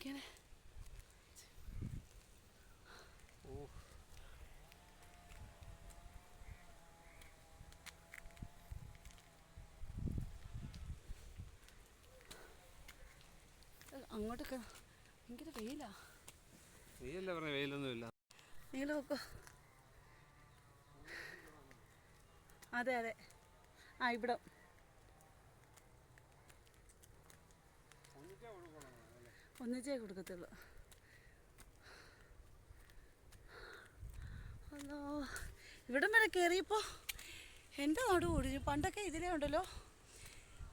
ഇങ്ങനെ ഓ അങ്ങോട്ടൊക്കെ ഭയങ്കര വെയിലാ. വെയിലല്ല പറഞ്ഞ വെയിലൊന്നുമില്ല. നിങ്ങൾ നോക്കോ. അതെ അതെ. ആ ഇവിടെ. ഒന്നിച്ചേ കൊടുക്കത്തുള്ളൂ. ഹലോ. ഇവിടം വരെ കയറിയപ്പോൾ എന്റെ നാട് ഒടിഞ്ഞു. പണ്ടൊക്കെ ഇതിലേ ഉണ്ടല്ലോ.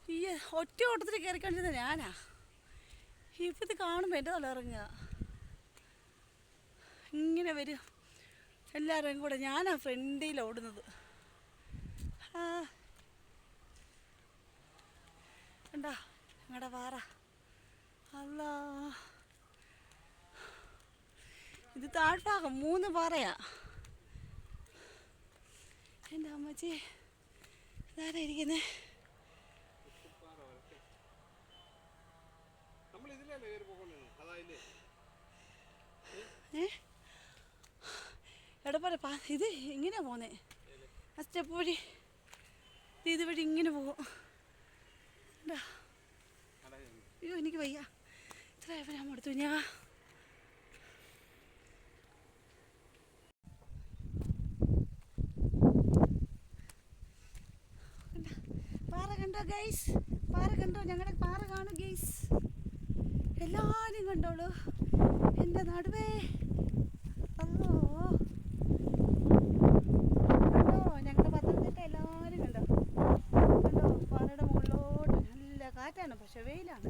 ഈ ഒറ്റ ഓട്ടത്തിൽ കയറിക്കൊണ്ടിരുന്ന ഞാനാ. ഇപ്പം ഇത് കാണുമ്പോൾ എന്റെ തല ഇറങ്ങുക ഇങ്ങനെ വരും. എല്ലാവരും കൂടെ ഞാനാ ഫ്രണ്ടിൽ ഓടുന്നത്. ആ. കണ്ടാ? ഞങ്ങളുടെ പാറ അല്ല ഇത് താഴ്ഭാഗം മൂന്ന് പാറയാ. എന്റെ അമ്മച്ചി ഇതാരാ ഇരിക്കുന്നേ? എവിടെ പാ ഇത് ഇങ്ങനെ പോന്നേ? ആ സ്റ്റെപ്പ് വഴി. ഇത് വഴി ഇങ്ങനെ പോകും. അയ്യോ എനിക്ക് വയ്യ. ഇത്ര ആയപ്പോൾ ഞാൻ മടുത്തു? ഞാ കണ്ടാ? പാറ കണ്ടോ ഗൈസ്? പാറ കണ്ടോ? ഞങ്ങളുടെ പാറ കാണും ഗൈസ്. എല്ലാവരും കണ്ടോളൂ. എന്റെ നടുവേ. അല്ലോ കണ്ടോ? ഞങ്ങളുടെ പത്തനംതിട്ട എല്ലാവരും കണ്ടോ? കണ്ടോ? പാറയുടെ മുകളിലോട്ട് നല്ല കാറ്റാണ് പക്ഷെ വെയിലാണ്.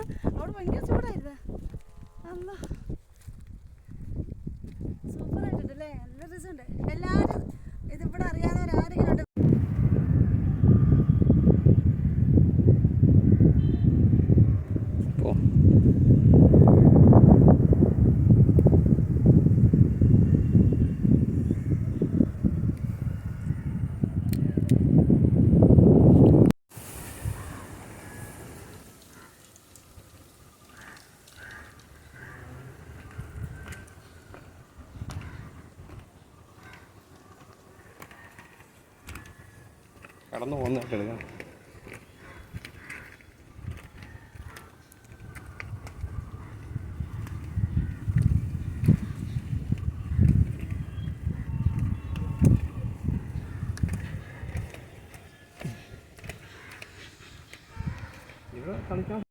കടന്നു പോകുന്നൊക്കെ എടുക്കാം ഇവിടെ കളിക്കാൻ